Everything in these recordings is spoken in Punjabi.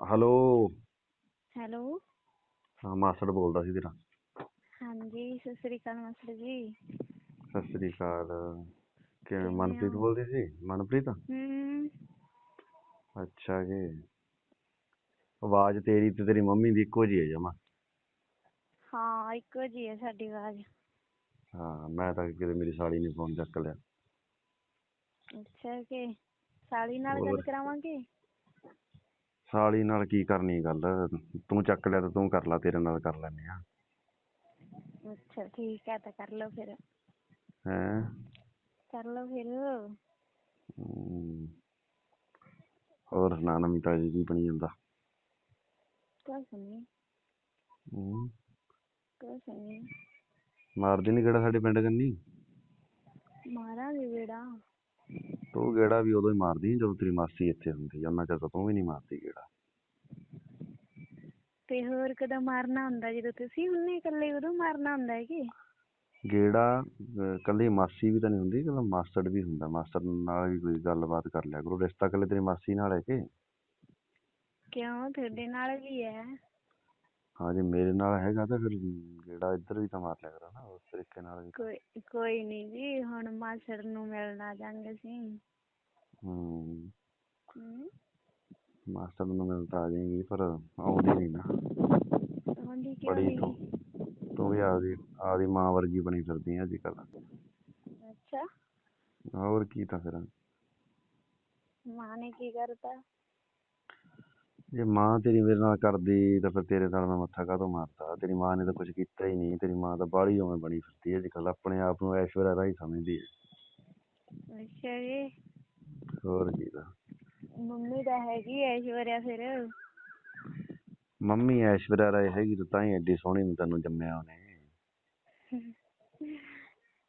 ਹੈਲੋ ਹੈਲੋ ਹਾਂ ਮਾਸੜ ਬੋਲਦਾ ਸੀ ਤੇਰਾ। ਹਾਂਜੀ ਸਤਿ ਸ੍ਰੀ ਅਕਾਲ ਮਾਸਟਰ ਜੀ। ਸਤਿ ਸ੍ਰੀ ਅਕਾਲ। ਕਿਵੇਂ ਕਿਵੇਂ ਮਨਪ੍ਰੀਤ ਹੋ? ਬੋਲਦੀ ਸੀ? ਮਨਪ੍ਰੀਤ? ਹੂੰ। ਅੱਛਾ ਜੀ। ਆਵਾਜ਼ ਤੇਰੀ ਤੇ ਤੇਰੀ ਮੰਮੀ ਦੀ ਇੱਕੋ ਜਿਹੀ ਹੈ ਜਮਾ। ਹਾਂ ਇੱਕੋ ਜੀ ਹੈ ਸਾਡੀ ਆਵਾਜ਼। ਹਾਂ ਮੈਂ ਤਾਂ ਕਿਤੇ ਮੇਰੀ ਸਾਲੀ ਨੇ ਫੋਨ ਚੱਕ ਲਿਆ। ਅੱਛਾ ਕਿ ਸਾਲੀ ਨਾਲ ਹੋਰ? ਗੱਲ ਕਰਾਵਾਂਗੇ? ਸਾਲੀ ਨਾਲ ਕੀ ਕਰਨੀ ਗੱਲ? ਤੂੰ ਚੱਕ ਲਿਆ ਤਾਂ ਤੂੰ ਕਰ ਲਾ ਤੇਰੇ ਨਾਲ ਕਰ ਲੈਨੇ ਆ। ਅੱਛਾ ਠੀਕ ਹੈ ਤਾਂ ਕਰ ਲਓ ਫਿਰ। ਹੈਂ? ਕਰ ਲਓ ਫਿਰ। ਹੋਰ ਸੁਣਾ ਨਵੀਂ ਤਾਜੀ ਕੀ ਬਣੀ ਜਾਂਦਾ? ਕੁਛ ਨਹੀਂ ਹਮ। ਕੁਛ ਨਹੀਂ ਮਾਰਦੀ ਨੀ ਕਿਹੜਾ ਸਾਡੇ ਪਿੰਡ ਕੰਨੀ? ਮਾਰਾਂਗੇ ਬੇੜਾ ਤੂੰ ਗੇੜਾ ਵੀ ਉਦੋਂ ਹੀ ਮਾਰਦੀ ਜਦੋਂ ਤੇਰੀ ਮਾਸੀ ਇੱਥੇ ਹੁੰਦੀ ਆ। ਉਹਨਾਂ ਚਿਰ ਤਾਂ ਤੂੰ ਵੀ ਨਹੀਂ ਮਾਰਦੀ ਗੇੜਾ। ਤੇ ਹੋਰ ਕਦੋਂ ਮਾਰਨਾ ਹੁੰਦਾ? ਜਦੋਂ ਤੁਸੀਂ ਹੁੰਨੇ ਇਕੱਲੇ ਉਦੋਂ ਮਾਰਨਾ ਹੁੰਦਾ ਹੈ ਕਿ? ਗੇੜਾ ਅਹ ਕੱਲੀ ਮਾਸੀ ਵੀ ਤਾਂ ਨਹੀਂ ਹੁੰਦੀ ਕੱਲਾ ਮਾਸਟਰ ਵੀ ਹੁੰਦਾ। ਮਾਸਟਰ ਨਾਲ ਵੀ ਕੋਈ ਗੱਲਬਾਤ ਕਰ ਲਿਆ ਕਰੋ। ਰਿਸ਼ਤਾ ਕੱਲੇ ਤੇਰੀ ਮਾਸੀ ਨਾਲ ਹੈ ਕਿ? ਕਿਉਂ? ਤੁਹਾਡੇ ਨਾਲ ਵੀ ਹੈ। ਹਾਂ ਜੇ ਮੇਰੇ ਨਾਲ ਹੈਗਾ ਤਾਂ ਫਿਰ ਗੇੜਾ ਇੱਧਰ ਵੀ ਤਾਂ ਮਾਰ ਲਿਆ ਕਰੋ ਨਾ ਉਸ ਤਰੀਕੇ ਨਾਲ ਵੀ ਕੋਈ ਕੋਈ ਨਹੀਂ ਜੀ ਹੁਣ ਮਾਸੜ ਨੂੰ ਮਿਲਣ ਆ ਜਾਂਗੇ ਅਸੀਂ। ਹੂੰ। ਹੂੰ। ਮਾਸਟਰ ਨੂੰ ਮਿਲ ਤਾਂ ਆ ਜਾਏਗੀ ਪਰ ਆਉਂਦੀ ਨਹੀਂ ਨਾ। ਹੁੰਦੀ ਕਿਉਂ ਬੜੀ ਨਹੀਂ? ਤੂੰ ਤੂੰ ਵੀ ਆਪਦੀ ਆਪਦੀ ਮਾਂ ਵਰਗੀ ਬਣੀ ਫਿਰਦੀ ਆ ਅੱਜ ਕੱਲ ਅੱਛਾ। ਹੋਰ ਕੀ ਤਾਂ ਫਿਰ। ਮਾਂ ਨੇ ਕੀ ਕਰਤਾ? ਜੇ ਮਾਂ ਤੇਰੀ ਮੇਰੇ ਨਾਲ ਕਰਦੀ ਤਾਂ ਫਿਰ ਤੇਰੇ ਨਾਲ ਮੈਂ ਮੱਥਾ ਕਾਹਤੋਂ ਮਾਰਦਾ ਤੇਰੀ ਮਾਂ ਨੇ ਤਾਂ ਕੁਝ ਕੀਤਾ ਹੀ ਨਹੀਂ ਤੇਰੀ ਮਾਂ ਤਾਂ ਬਾਹਲੀ ਉਵੇਂ ਬਣੀ ਫਿਰਦੀ ਅੱਜ ਕੱਲ ਆਪਣੇ ਆਪ ਨੂੰ ਐਸ਼ਵਰਿਆ ਰਾਈ ਸਮਝਦੀ ਹੈ। ਅੱਛਾ ਜੀ। ਹੋਰ ਕੀ ਤਾਂ। ਮੰਮੀ ਤਾਂ ਹੈਗੀ ਐਸ਼ਵਰਿਆ ਫਿਰ। ਮੰਮੀ ਐਸ਼ਵਰਿਆ ਰਾਏ ਹੈਗੀ ਤਾਂ ਤਾਂ ਹੀ ਐਡੀ ਸੋਹਣੀ ਨੂੰ ਤੈਨੂੰ ਜੰਮਿਆ ਉਹਨੇ।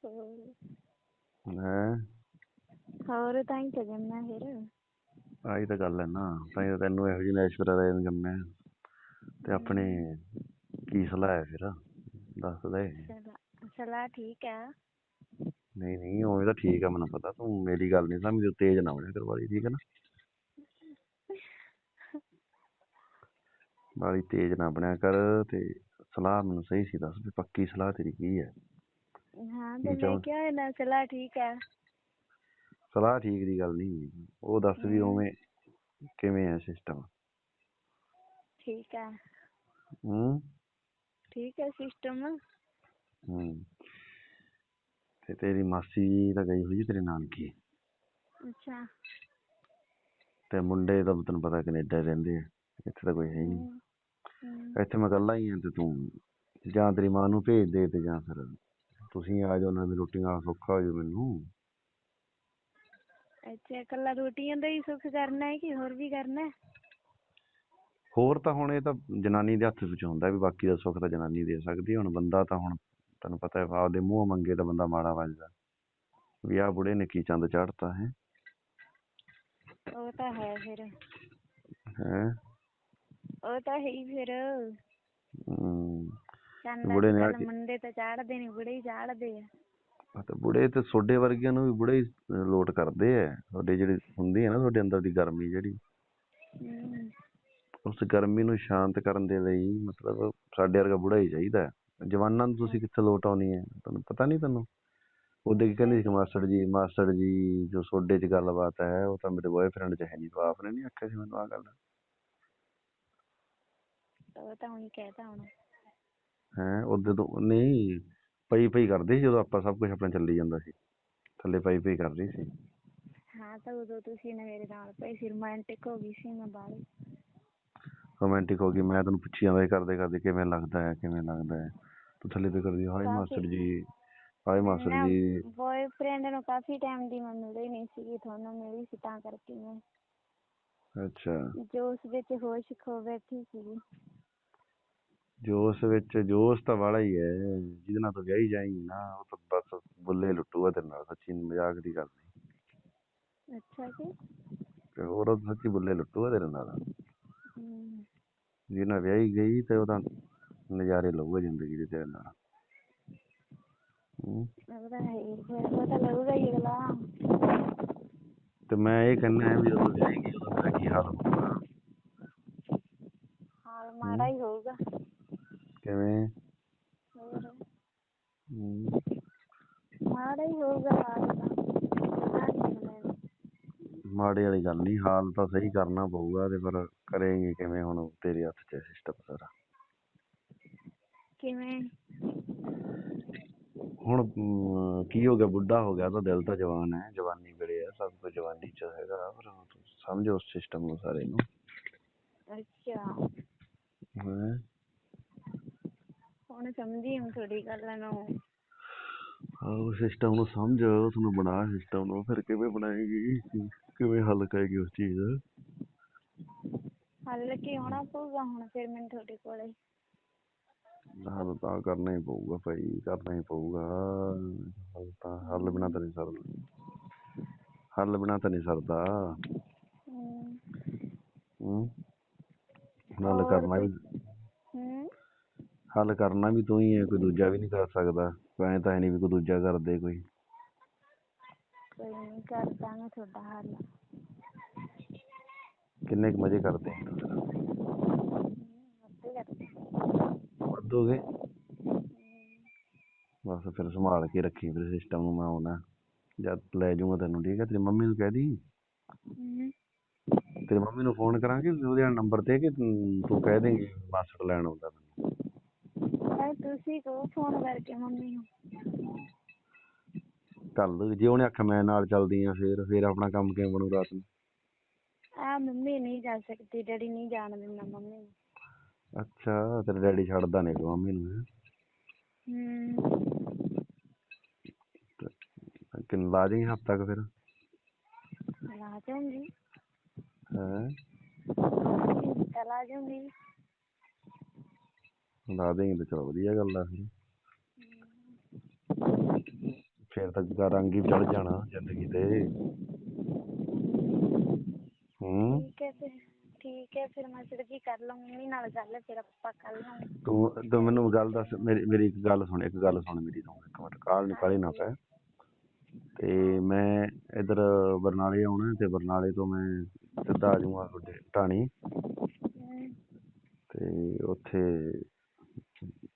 ਹੋਰ। ਹੈ? ਹੋਰ ਤਾਂ ਹੀ ਤਾਂ ਜੰਮਿਆ ਫਿਰ। ਆਹੀ ਤਾਂ ਗੱਲ ਹੈ ਨਾ ਤਾਂ ਹੀ ਤਾਂ ਤੈਨੂੰ ਇਹੋ ਜਿਹੀ ਐਸ਼ਵਰਿਆ ਰਾਏ ਨੂੰ ਜੰਮਿਆ। ਤੇ ਆਪਣੇ ਕੀ ਸਲਾਹ ਹੈ ਫਿਰ? ਦੱਸ ਦੇ। ਠੀਕ ਹੈ। ਨਹੀਂ ਨਹੀਂ ਉਵੇਂ ਤਾਂ ਠੀਕ ਆ ਮੈਨੂੰ ਪਤਾ। ਤੂੰ ਮੇਰੀ ਗੱਲ ਨਹੀਂ ਸਮਝਦੀ ਤੇਜ਼ ਨਾ ਬਣਿਆ ਕਰ ਵਾਲੀ ਠੀਕ ਹੈ ਨਾ? ਵਾਲੀ ਤੇਜ਼ ਨਾ ਬਣਿਆ ਕਰ ਤੇ ਸਲਾਹ ਮੈਨੂੰ ਸਹੀ ਸੀ ਦੱਸ ਵੀ ਪੱਕੀ ਸਲਾਹ ਤੇਰੀ ਕੀ ਹੈ? ਹਾਂ ਕੀ ਤੇ ਮੈਂ ਕਿਹਾ ਚਲਾ ਠੀਕ ਹੈ। ਸਲਾਹ ਠੀਕ ਦੀ ਗੱਲ ਨਹੀਂ ਉਹ ਦੱਸ ਵੀ। ਉਵੇਂ ਕਿਵੇਂ ਹੈ ਸਿਸਟਮ ਠੀਕ ਹੈ। ਹੂੰ ਠੀਕ ਹੈ ਸਿਸਟਮ ਹੂੰ ਤੇ ਤੇਰੀ ਮਾਸੀ ਤਾਂ ਗਈ ਹੋਈ ਤੇਰੇ ਨਾਨਕੀ। ਅੱਛਾ। ਤੇ ਮੁੰਡੇ ਤਾਂ ਤੈਨੂੰ ਪਤਾ ਕੈਨੇਡਾ ਰਹਿੰਦੇ ਆ। ਇੱਥੇ ਤਾਂ ਕੋਈ ਹੈ ਹੀ ਨਹੀਂ। ਇੱਥੇ ਮੈਂ ਇਕੱਲਾ ਹੀ ਆ ਤੇ ਤੂੰ ਜਾਂ ਤੇਰੀ ਮਾਂ ਨੂੰ ਭੇਜ ਦੇ ਤੇ ਜਾਂ ਫਿਰ ਤੁਸੀਂ ਆ ਜਾਓ ਨਾਲ ਰੋਟੀ ਨਾਲ ਸੌਖਾ ਹੋ ਜਾਊ ਮੈਨੂੰ। ਅੱਛਾ ਇਕੱਲਾ ਰੋਟੀਆਂ ਦਾ ਹੀ ਸੁੱਖ ਕਰਨਾ ਹੈ ਕਿ ਹੋਰ ਵੀ ਕਰਨਾ ਹੈ? ਹੋਰ ਤਾਂ ਹੁਣ ਇਹ ਤਾਂ ਜਨਾਨੀ ਦੇ ਹੱਥ ਵਿੱਚ ਹੁੰਦਾ ਵੀ ਬਾਕੀ ਦਾ ਸੁੱਖ ਤਾਂ ਜਨਾਨੀ ਦੇ ਸਕਦੀ ਹੈ। ਹੁਣ ਬੰਦਾ ਤਾਂ ਹੁਣ ਤੈਨੂੰ ਪਤਾ ਹੈ ਆਪਦੇ ਮੂੰਹ ਮੰਗੇ ਤਾਂ ਬੰਦਾ ਮਾੜਾ ਵੱਜਦਾ। ਵੀ ਆਹ ਬੁੜੇ ਨੇ ਕੀ ਚੰਦ ਚਾੜਤਾ ਹੈ? ਉਹ ਤਾਂ ਹੈ ਫਿਰ। ਹੈ? ਉਹ ਤਾਂ ਹੈ ਹੀ ਫਿਰ। ਚੰਦ ਬੁੜੇ ਨੇ ਆ ਅੱਜ-ਕੱਲ੍ਹ ਕੇ- ਮੁੰਡੇ ਤਾਂ ਚਾੜਦੇ ਨਹੀਂ ਬੁੜੇ ਹੀ ਚਾੜਦੇ ਆ। ਤੇ ਬੁੜੇ ਤੇ ਸੋਡੇ ਵਰਗਿਆਂ ਨੂੰ ਵੀ ਬੁੜੇ ਹੀ ਲੋਟ ਕਰਦੇ ਆ ਤੁਹਾਡੇ ਜਿਹੜੀ ਹੁੰਦੀ ਹੈ ਨਾ ਤੁਹਾਡੇ ਅੰਦਰ ਦੀ ਗਰਮੀ ਜਿਹੜੀ। ਉਸ ਗਰਮੀ ਨੂੰ ਸ਼ਾਂਤ ਕਰਨ ਦੇ ਲਈ ਮਤਲਬ ਸਾਡੇ ਵਰਗਾ ਬੁੜਾ ਹੀ ਚਾਹੀਦਾ। ਜਵਾਨਾਂ ਨੂੰ ਤੁਸੀਂ ਕਿੱਥੇ ਲੋਟ ਆਉਣੀ ਹੈ ਤੁਹਾਨੂੰ ਪਤਾ ਨਹੀਂ ਤੁਹਾਨੂੰ ਉਹਦੇ ਕੀ ਕਹਿੰਦੇ ਸੀ ਮਾਸਟਰ ਜੀ ਮਾਸਟਰ ਜੀ ਜੋ ਸੋਡੇ 'ਚ ਗੱਲਬਾਤ ਹੈ ਉਹ ਤਾਂ ਮੇਰੇ ਬॉयਫ੍ਰੈਂਡ 'ਚ ਹੈ ਨਹੀਂ ਤੂੰ ਆਪ ਨੇ ਨਹੀਂ ਆਖਿਆ ਸੀ ਮੈਨੂੰ ਆਹ ਗੱਲ? ਉਹ ਤਾਂ ਹੁਣ ਕਹਿਤਾ ਹੁਣ। ਹੈ ਉਹਦੇ ਤੋਂ ਨਹੀਂ ਪਈ ਪਈ ਕਰਦੇ ਸੀ ਜਦੋਂ ਆਪਾਂ ਸਭ ਕੁਝ ਆਪਣਾ ਚੱਲੀ ਜਾਂਦਾ ਸੀ। ਥੱਲੇ ਪਈ ਪਈ ਕਰ ਰਹੀ ਸੀ। ਹਾਂ ਤਾਂ ਉਦੋਂ ਤੁਸੀਂ ਨਾ ਮੇਰੇ ਨਾਲ ਪਏ ਸੀ ਰੋਮਾਂਟਿਕ ਹੋ ਗਈ ਸੀ ਮੈਂ ਬਾਹਲੀ ਰੋਮਾਂਟਿਕ ਹੋ ਗਈ ਮੈਂ ਤੈਨੂੰ ਪੁੱਛੀ ਜਾਂਦਾ ਸੀ ਕਰਦੇ ਕਰਦੇ ਕਿਵੇਂ ਲੱਗਦਾ ਹੈ ਕਿਵੇਂ ਲੱਗਦਾ ਹੈ। ਤੂੰ ਥੱਲੇ ਤੇ ਕਰਦੀ ਹਾਏ ਮਾਸਟਰ ਜੀ ਹਾਏ ਮਾਸਟਰ ਜੀ। ਬॉयਫ੍ਰੈਂਡ ਨੂੰ ਕਾਫੀ ਟਾਈਮ ਦੀ ਮੈਂ ਮਿਲੀ ਨਹੀਂ ਸੀਗੀ ਤੁਹਾਨੂੰ ਮਿਲੀ ਸੀ ਤਾਂ ਕਰਕੇ ਮੈਂ। ਅੱਛਾ। ਜੋਸ਼ ਵਿੱਚ ਹੋਸ਼ ਖੋ ਬੈਠੀ ਸੀਗੀ। ਜੋਸ਼ ਵਿੱਚ ਜੋਸ਼ ਤਾਂ ਵਾਲਾ ਹੀ ਹੈ ਜਿਹਦੇ ਨਾਲ ਤੂੰ ਵਿਆਹੀ ਜਾਏਂਗੀ ਨਾ ਉਹ ਤਾਂ ਬਸ ਬੁੱਲੇ ਲੁੱਟੂਗਾ ਤੇਰੇ ਨਾਲ ਸੱਚੀ ਮਜ਼ਾਕ ਦੀ ਗੱਲ ਨਹੀਂ। ਅੱਛਾ ਜੀ। ਤੇ ਹੋਰ ਉਹ ਸੱਚੀ ਬੁੱਲੇ ਲੁੱਟੂਗਾ ਤੇਰੇ ਨਾਲ। ਜਿਹਦੇ ਨਾਲ ਵਿਆਹੀ ਗਈ ਤੇ ਉਹ ਤਾਂ ਨਜ਼ਾਰੇ ਲਊਗਾ ਜ਼ਿੰਦਗੀ ਦੇ ਤੇਰੇ ਨਾਲ। ਉਹ ਤਾਂ ਉਹ ਮੈਂ ਇਹ ਕਹਿੰਦਾ ਵੀ ਜਦੋਂ ਵਿਆਹੀ ਗਈ ਤੇਰਾ ਕੀ ਹਾਲ ਹੋਊਗਾ ਕਿਵੇਂ? ਹੋਰ? ਹੂੰ। ਮਾੜਾ ਹੀ ਹੋਊਗਾ ਹਾਲ ਤਾਂ। ਮਾੜੇ ਵਾਲੀ ਗੱਲ ਨਹੀਂ ਹਾਲ ਤਾਂ ਸਹੀ ਕਰਨਾ ਪਊਗਾ ਤੇ ਪਰ ਕਰੇਂਗੇ ਕਿਵੇਂ ਹੁਣ ਤੇਰੇ ਹੱਥ 'ਚ ਸਿਸਟਮ ਸਾਰਾ। ਕਿਵੇਂ? ਹੁਣ ਅਮ, ਕੀ ਹੋ ਗਿਆ? ਬੁੱਢਾ ਹੋ ਗਿਆ ਤਾਂ ਦਿਲ ਤਾਂ ਜਵਾਨ ਹੈ ਜਵਾਨੀ ਵੇਲੇ ਆ ਸਭ ਕੁਝ ਜਵਾਨੀ 'ਚ ਹੈਗਾ ਪਰ ਹੁਣ ਤੂੰ ਸਮਝ ਉਸ ਸਿਸਟਮ ਨੂੰ ਸਾਰੇ ਨੂੰ। ਅੱਛਾ। ਹੈਂ? ਹੁਣ ਸਮਝੀ ਹੁਣ ਤੁਹਾਡੀ ਗੱਲ ਨੂੰ। ਆਹ ਸਿਸਟਮ ਨੂੰ ਸਮਝ ਉਸਨੂੰ ਬਣਾ ਸਿਸਟਮ ਨੂੰ ਫਿਰ ਕਿਵੇਂ ਬਣਾਏਗੀ ਕਿਵੇਂ ਹੱਲ ਕਰੇਗੀ ਉਸ ਚੀਜ਼? ਦਾ ਹੱਲ ਕੀ ਹੋਣਾ ਪਊਗਾ ਹੁਣ ਫਿਰ ਮੈਨੂੰ ਤੁਹਾਡੇ ਕੋਲੇ? ਹੱਲ ਤਾਂ ਕਰਨਾ ਹੀ ਪਊਗਾ ਭਾਈ ਕਰਨਾ ਹੀ ਪਊਗਾ। ਹੱਲ ਤਾਂ ਹੱਲ ਬਿਨਾਂ ਤਾਂ ਨਹੀਂ ਸਰਦਾ। ਹੱਲ ਬਿਨਾਂ ਤਾਂ ਨਹੀਂ ਸਰਦਾ। ਹਮ, ਹੂੰ। ਹੱਲ ਕਰਨਾ ਹਮ ਹੱਲ ਕਰਨਾ ਵੀ ਤੂੰ ਹੀ ਹੈ ਕੋਈ ਦੂਜਾ ਵੀ ਨਹੀਂ ਕਰ ਸਕਦਾ ਐਂ ਤਾਂ ਹੈ ਨਹੀਂ ਵੀ ਕੋਈ ਦੂਜਾ ਕੋਈ। ਕੋਈ ਨਹੀਂ ਕਰ ਤੁਹਾਡਾ ਹੱਲ। ਕਿੰਨੇ ਕੁ ਮਜ਼ੇ ਕਰਦੇ ਆ? ਹਮ, ਅੱਧੇ ਕਰਦੇ। ਵੱਧ ਹੋ ਗਏ? ਬਸ ਫਿਰ ਸੰਭਾਲ ਕੇ ਰੱਖੀ ਫਿਰ ਸਿਸਟਮ ਨੂੰ ਮੈਂ ਆਉਣਾ ਜਦ ਲੈ ਜਾਊਂਗਾ ਤੈਨੂੰ ਠੀਕ ਹੈ? ਤੇਰੀ ਮੰਮੀ ਨੂੰ ਕਹਿ ਦੀ। ਹਮ, ਤੇਰੀ ਮੰਮੀ ਨੂੰ ਫੋਨ ਕਰਾਂਗੇ ਉਹਦੇ ਨੰਬਰ ਤੇ ਕਿ ਤੂੰ ਤੂੰ ਕਹਿ ਦੇਂਗੀ ਮਾਸਟਰ ਲੈਣ ਆਉਂਦਾ ਮੈਨੂੰ। ਤੁਸੀਂ ਕਹੋ ਫੋਨ ਕਰਕੇ ਮੰਮੀ ਨੂੰ। ਚੱਲ ਜੇ ਉਹਨੇ ਆਖਿਆ ਮੈਂ ਨਾਲ ਚੱਲਦੀ ਆ ਫੇਰ ਫੇਰ ਆਪਣਾ ਕੰਮ ਕਿਵੇਂ ਬਣੂ ਰਾਤ ਨੂੰ? ਆ ਮੰਮੀ ਨਹੀਂ ਜਾ ਸਕਦੀ ਡੈਡੀ ਨਹੀਂ ਜਾਣ ਦਿੰਦਾ ਮੰਮੀ ਨੂੰ। ਅੱਛਾ ਤੇਰਾ ਡੈਡੀ ਛੱਡਦਾ ਨਹੀਂ ਮੰਮੀ ਨੂੰ ਹੈਂ? ਕਿੰਨ ਲਾ ਜਾਈਂ ਹਫ਼ਤਾ ਕੁ ਫਿਰ? ਲਾ ਜਾਊਂਗੀ। ਹੈ? ਚਲਾ ਜਾਊਂਗੀ। ਲਾ ਦੇਂਗੇ ਤਾਂ ਚਲੋ ਵਧੀਆ ਗੱਲ ਆ ਫਿਰ। ਫਿਰ ਤਾਂ ਦਾ ਰੰਗ ਹੀ ਚੜ ਜਾਣਾ ਜ਼ਿੰਦਗੀ ਤੇ। ਹੂੰ। ਠੀਕ ਹੈ ਫਿਰ ਠੀਕ ਹੈ ਫਿਰ ਮੈਂ ਸਿਰ ਕੀ ਕਰ ਲਾਂ ਮੰਮੀ ਨਾਲ ਗੱਲ ਫਿਰ ਆਪਾਂ ਕਰ ਲਾਂਗੇ ਤੂੰ ਤੂੰ ਮੈਨੂੰ ਗੱਲ ਦੱਸ ਮੇਰੀ ਮੇਰੀ ਇੱਕ ਗੱਲ ਸੁਣ ਇੱਕ ਗੱਲ ਸੁਣ ਮੇਰੀ ਤੂੰ ਇੱਕ ਮਿੰਟ ਕਾਲ ਨਹੀਂ ਕਾਲੀ ਨਾ ਪੈ। ਤੇ ਮੈਂ ਇਧਰ ਬਰਨਾਲੇ ਆਉਣਾ ਤੇ ਬਰਨਾਲੇ ਤੋਂ ਮੈਂ ਸਿੱਧਾ ਆ ਜਾਊਂਗਾ ਤੁਹਾਡੇ ਹਮ, ਤੇ ਉੱਥੇ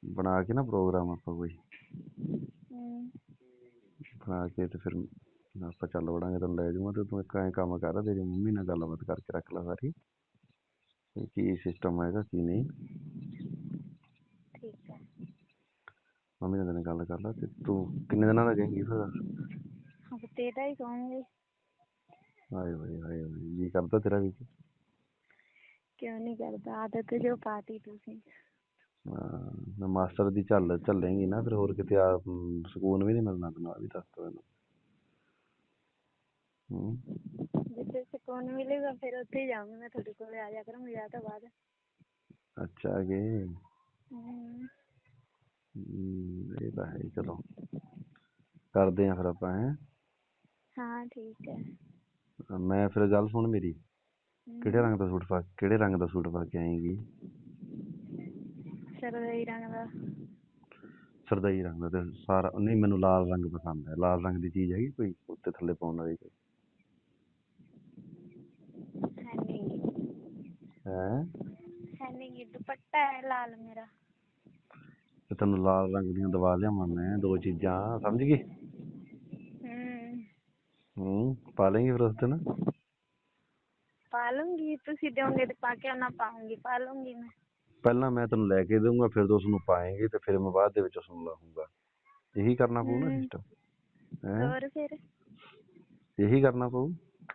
ਬਣਾ ਕੇ ਨਾ ਪ੍ਰੋਗਰਾਮ ਆਪਾਂ ਕੋਈ। ਬਣਾ ਕੇ ਤੇ ਫਿਰ ਆਪਾਂ ਚੱਲ ਵੜਾਂਗੇ ਤੈਨੂੰ ਲੈ ਜਾਊਂਗਾ ਤੇ ਤੂੰ ਇੱਕ ਐਂ ਕੰਮ ਕਰ ਤੇਰੀ ਮੰਮੀ ਨਾਲ ਗੱਲਬਾਤ ਕਰਕੇ ਰੱਖ ਲੈ ਸਾਰੀ। ਵੀ ਕੀ ਸਿਸਟਮ ਹੈਗਾ ਕੀ ਨਹੀਂ। ਠੀਕ ਹੈ ਮੰਮੀ ਨਾਲ ਤੇਰੇ ਨਾਲ ਗੱਲ ਕਰ ਲੈ ਤੇ ਤੂੰ ਕਿੰਨੇ ਦਿਨਾਂ ਦਾ ਕਹੇਂਗੀ ਫਿਰ? ਹਫ਼ਤੇ ਦਾ ਹੀ ਕਹੂੰਗੀ। ਹੋਏ ਹਾਏ ਹੋਏ ਜੀ ਕਰਦਾ ਤੇਰਾ ਵੀ। ਕਿਉਂ ਨਹੀਂ ਕਰਦਾ? ਆਦਤ ਜੋ ਪਾਤੀ ਤੁਸੀਂ। ਹਾਂ ਮਾਸਟਰ ਦੀ ਝੱਲ ਝੱਲੇਂਗੀ ਨਾ ਫਿਰ ਹੋਰ ਕਿਤੇ ਆ ਸਕੂਨ ਵੀ ਨਹੀਂ ਮਿਲਣਾ ਤੈਨੂੰ ਆ ਵੀ ਦੱਸ ਤਾ ਤੈਨੂੰ ਹੂੰ। ਜਿੱਥੇ ਸਕੂਨ ਮਿਲੇਗਾ ਫਿਰ ਉੱਥੇ ਹੀ ਜਾਊਂਗੀ ਮੈਂ ਤੁਹਾਡੇ ਕੋਲੇ ਆ ਜਾ ਕਰੂੰਗੀ ਵਿਆਹ ਤੋਂ ਬਾਅਦ। ਅੱਛਾ ਹਮ, ਹਮ, ਇਹ ਤਾਂ ਹੈ ਹੀ, ਚਲੋ। ਕਰਦੇ ਆ ਫਿਰ ਆਪਾਂ ਹੈਂ। ਹਾਂ ਠੀਕ ਹੈ। ਮੈਂ ਫਿਰ ਗੱਲ ਸੁਣ ਮੇਰੀ। ਹਮ, ਕਿਹੜੇ ਰੰਗ ਦਾ ਸੂਟ ਪਾ ਕਿਹੜੇ ਰੰਗ ਦਾ ਸੂਟ ਪਾ ਕੇ ਆਏਂਗੀ? ਸਰਦਈ ਰੰਗ ਦਾ। ਸਰਦਾਈ ਰੰਗ ਦਾ। ਤੇ ਸਾਰਾ ਨਹੀਂ ਮੈਨੂੰ ਲਾਲ ਰੰਗ ਪਸੰਦ ਹੈ। ਲਾਲ ਰੰਗ ਦੀ ਚੀਜ਼ ਹੈਗੀ ਕੋਈ ਉੱਤੇ ਥੱਲੇ ਪਾਉਣ ਵਾਲੀ ਕੋਈ? ਹੈ ਦੁਪੱਟਾ ਹੈ ਲਾਲ ਮੇਰਾ। ਤੇ ਤੈਨੂੰ ਲਾਲ ਰੰਗ ਦੀਆਂ ਦਵਾ ਲਿਆਵਾਂ ਮੈਂ ਦੋ ਚੀਜ਼ਾਂ। ਸਮਝ ਗਈ? ਹੂੰ। ਪਾ ਲੇਂਗੀ ਫਿਰ ਉਸ ਦਿਨ? ਪਾ ਲੂੰਗੀ। ਤੁਸੀਂ ਦਿਓਗੇ ਤੇ ਪਾ ਕੇ ਨਾ ਪਾਉਂਗੀ। ਪਾ ਲੂੰਗੀ ਮੈਂ। ਪਹਿਲਾਂ ਮੈਂ ਤੈਨੂੰ ਲੈ ਕੇ ਦਊਂਗਾ ਫਿਰ ਤੂੰ ਉਸਨੂੰ ਪਾਏਂਗੀ ਤੇ ਫਿਰ ਮੈਂ ਬਾਅਦ ਦੇ ਵਿੱਚ ਉਸਨੂੰ ਲਾਹੂੰਗਾ। ਇਹੀ ਕਰਨਾ ਪਊ ਨਾ। ਸਿਸਟਮ ਹੈ? ਹੋਰ ਫਿਰ? ਇਹੀ ਕਰਨਾ ਪਊ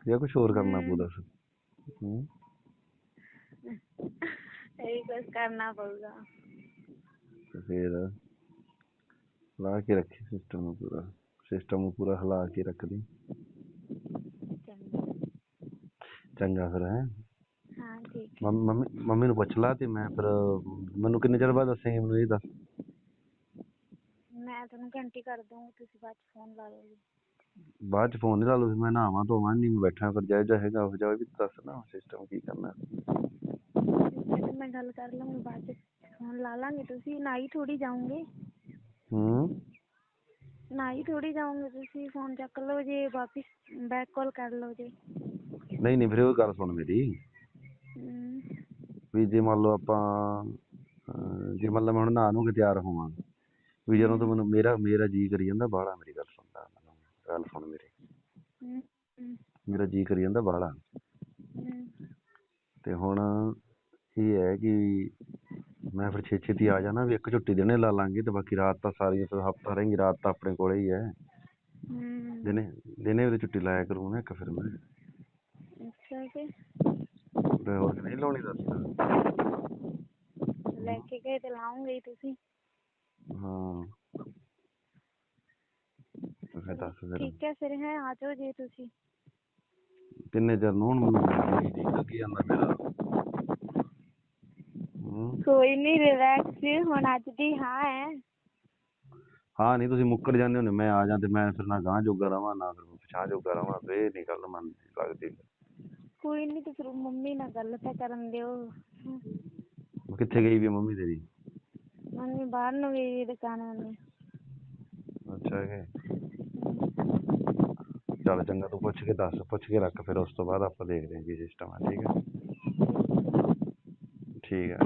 ਜਾਂ ਕੁਝ ਹੋਰ ਕਰਨਾ ਪਊ। ਦੱਸ। ਹੂੰ। ਇਹੀ ਕੁਝ ਕਰਨਾ ਪਊਗਾ। ਤੇ ਫਿਰ ਲਾ ਕੇ ਰੱਖੀ ਸਿਸਟਮ ਨੂੰ ਪੂਰਾ ਸਿਸਟਮ ਨੂੰ ਪੂਰਾ ਹਿਲਾ ਕੇ ਰੱਖਦੀ ਚੰਗਾ। ਚੰਗਾ ਫਿਰ ਹੈ? ਹਾਂ ਠੀਕ ਮੰਮੀ ਮੰਮੀ ਨੂੰ ਪੁੱਛ ਲਾ ਤੇ ਮੈਂ ਫਿਰ ਮੈਨੂੰ ਕਿੰਨੇ ਚਿਰ ਬਾਅਦ ਦੱਸੇਂਗੀ ਮੈਨੂੰ ਇਹ ਦੱਸ। ਮੈਂ ਤੁਹਾਨੂੰ ਘੰਟੀ ਕਰ ਦੂੰਗੀ ਤੁਸੀਂ ਬਾਅਦ ਚ ਫੋਨ ਲਾ ਲਓਗੇ। ਬਾਅਦ ਚ ਫੋਨ ਨਹੀਂ ਲਾ ਲਓ ਮੈਂ ਨਹਾਵਾਂ ਧੋਵਾਂ ਨਹੀਂ ਮੈਂ ਬੈਠਾ ਫਿਰ ਜਾਇ ਹੈਗਾ ਹੋ ਜਾਵੇ ਵੀ ਦੱਸ ਨਾ ਸਿਸਟਮ ਕੀ ਕਰਨਾ। ਫਿਰ ਮੈਂ ਗੱਲ ਕਰ ਲਵਾਂਗੀ ਬਾਅਦ ਚ ਫੋਨ ਲਾ ਲਾਂਗੇ ਤੁਸੀਂ ਨਾ ਹੀ ਥੋੜੀ ਜਾਓਗੇ। ਹੂੰ। ਨਾ ਹੀ ਥੋੜੀ ਜਾਓਗੇ ਤੁਸੀਂ ਫੋਨ ਚੱਕ ਲਓ ਜੇ ਵਾਪਿਸ ਬੈਕ ਕਾਲ ਕਰ ਲਓ ਜੇ। ਨਹੀਂ ਨਹੀਂ ਫਿਰ ਉਹ ਗੱਲ ਸੁਣ ਮੇਰੀ। ਵੀ ਜੇ ਮੰਨ ਲਓ ਆਪਾਂ ਜੇ ਮੰਨ ਲਓ ਮੈਂ ਹੁਣ ਨਹਾ ਨੂੰ ਕੇ ਤਿਆਰ ਹੋਵਾਂ ਵੀ ਜਦੋਂ ਤੂੰ ਮੈਨੂੰ ਮੇਰਾ ਮੇਰਾ ਜੀ ਕਰੀ ਜਾਂਦਾ ਬਾਹਲਾ ਮੇਰੀ ਗੱਲ ਸੁਣਦਾ ਮੈਨੂੰ ਗੱਲ ਸੁਣ ਮੇਰੀ। ਮੇਰਾ ਜੀ ਕਰੀ ਜਾਂਦਾ ਬਾਹਲਾ। ਤੇ ਹੁਣ ਇਹ ਹੈ ਕਿ ਮੈਂ ਫਿਰ ਛੇ ਛੇਤੀ ਆ ਜਾਣਾ ਵੀ ਇੱਕ ਛੁੱਟੀ ਦਿਨੇ ਲਾ ਲਾਂਗੇ ਤੇ ਬਾਕੀ ਰਾਤ ਤਾਂ ਸਾਰੀ ਫਿਰ ਹਫਤਾ ਰਹੇਂਗੀ ਰਾਤ ਤਾਂ ਆਪਣੇ ਕੋਲੇ ਹੀ ਹੈ। ਦਿਨੇ ਦਿਨੇ ਵੀ ਛੁੱਟੀ ਲਾਇਆ ਕਰੂੰ ਨਾ ਇੱਕ ਫਿਰ ਮੈਂ। ਅੱਛਾ ਤੇ ਹੋਰ ਨਹੀਂ ਲਾਉਣੀ ਦੱਸ। ਲੈ ਕੇ ਗਏ ਤੇ ਲਾਉਂਗੇ ਹੀ ਤੁਸੀਂ। ਹਾਂ। ਤੇ ਫਿਰ ਦੱਸ ਫਿਰ। ਠੀਕ ਹੈ ਫਿਰ ਹੈ ਆ ਜਾਓ ਜੇ ਤੁਸੀਂ। ਕਿੰਨੇ ਚਿਰ ਨੂੰ ਹੁਣ ਮੈਨੂੰ ਜੀ ਲੱਗੀ ਜਾਂਦਾ ਮੇਰਾ। ਕੋਈ ਨਹੀਂ ਰਿਲੈਕਸ ਹੁਣ ਅੱਜ ਦੀ ਹਾਂ ਹੈ। ਹਾਂ ਨਹੀਂ ਤੁਸੀਂ ਮੁੱਕਰ ਜਾਂਦੇ ਹੁੰਦੇ ਮੈਂ ਆ ਜਾਂ ਤੇ ਮੈਂ ਫਿਰ ਨਾ ਗਾਂ ਜੋਗਾ ਰਵਾਂ ਨਾ ਫਿਰ ਪਛਾਂ ਜੋਗਾ ਰਵਾਂ। ਤੇ ਇਹ ਨਹੀਂ ਗੱਲ ਮਨ ਲੱਗਦੀ। ਕੋਈ ਨਹੀਂ ਤੇ ਫਿਰ ਮੰਮੀ ਨਾਲ ਗੱਲ ਤਾਂ ਕਰਨ ਦਿਓ। ਕਿੱਥੇ ਗਈ ਵੀ ਆ ਮੰਮੀ ਤੇਰੀ? ਮੰਮੀ ਬਾਹਰ ਨੂੰ ਗਈ ਦੁਕਾਨ ਵੱਲ। ਅੱਛਾ ਕਿ ਚੱਲ ਚੰਗਾ ਤੂੰ ਪੁੱਛ ਕੇ ਦੱਸ ਪੁੱਛ ਕੇ ਰੱਖ ਫਿਰ ਉਸ ਤੋਂ ਬਾਅਦ ਆਪਾਂ ਦੇਖਦੇ ਹਾਂ ਕੀ ਸਿਸਟਮ ਹੈ ਠੀਕ ਹੈ? ਠੀਕ ਹੈ।